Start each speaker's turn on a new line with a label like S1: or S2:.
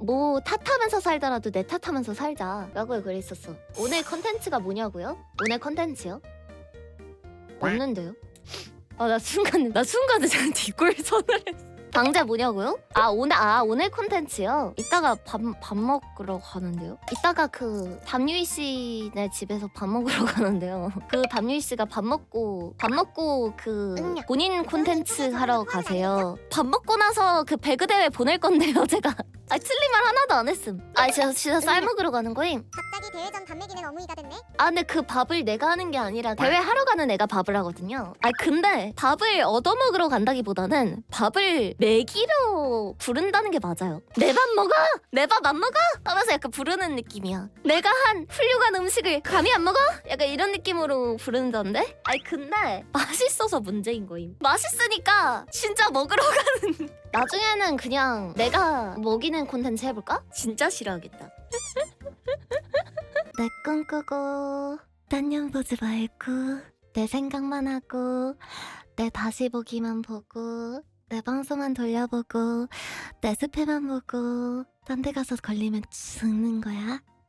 S1: 뭐 탓하면서 살더라도 내 탓하면서 살자라고 그랬었어. 오늘 컨텐츠가 뭐냐고요? 오늘 컨텐츠요? 없는데요? 아 나 순간 나 순간에 그냥 뒷골선을 했어. 방제 뭐냐고요? 아 오늘 아 오늘 콘텐츠요. 이따가 밥 밥 먹으러 가는데요. 이따가 그 담유희 씨네 집에서 밥 먹으러 가는데요. 그 담유희 씨가 밥 먹고 밥 먹고 그. 본인 콘텐츠 하러 가세요. 밥 먹고 나서 그 배그 대회 보낼 건데요, 제가. 아 틀린 말 하나도 안 했음. 아 제가 진짜 쌀 먹으러 가는 거임.
S2: 갑자기 대회 전 단매기는 어머니가 됐네.
S1: 아 근데 그 밥을 내가 하는 게 아니라 대회 하러 가는 애가 밥을 하거든요. 아 근데 밥을 얻어먹으러 간다기보다는 밥을 먹이러 부른다는 게 맞아요. 내 밥 먹어! 내 밥 안 먹어! 하면서 약간 부르는 느낌이야. 내가 한 훌륭한 음식을 감히 안 먹어? 약간 이런 느낌으로 부른다는데? 아니 근데 맛있어서 문제인 거임. 맛있으니까 진짜 먹으러 가는. 나중에는 그냥 내가 먹이는 콘텐츠 해볼까? 진짜 싫어하겠다. 내 꿈 꾸고 딴년 보지 말고 내 생각만 하고 내 다시 보기만 보고 내 방송만 돌려보고 내 스페만 보고 딴 데 가서 걸리면 죽는 거야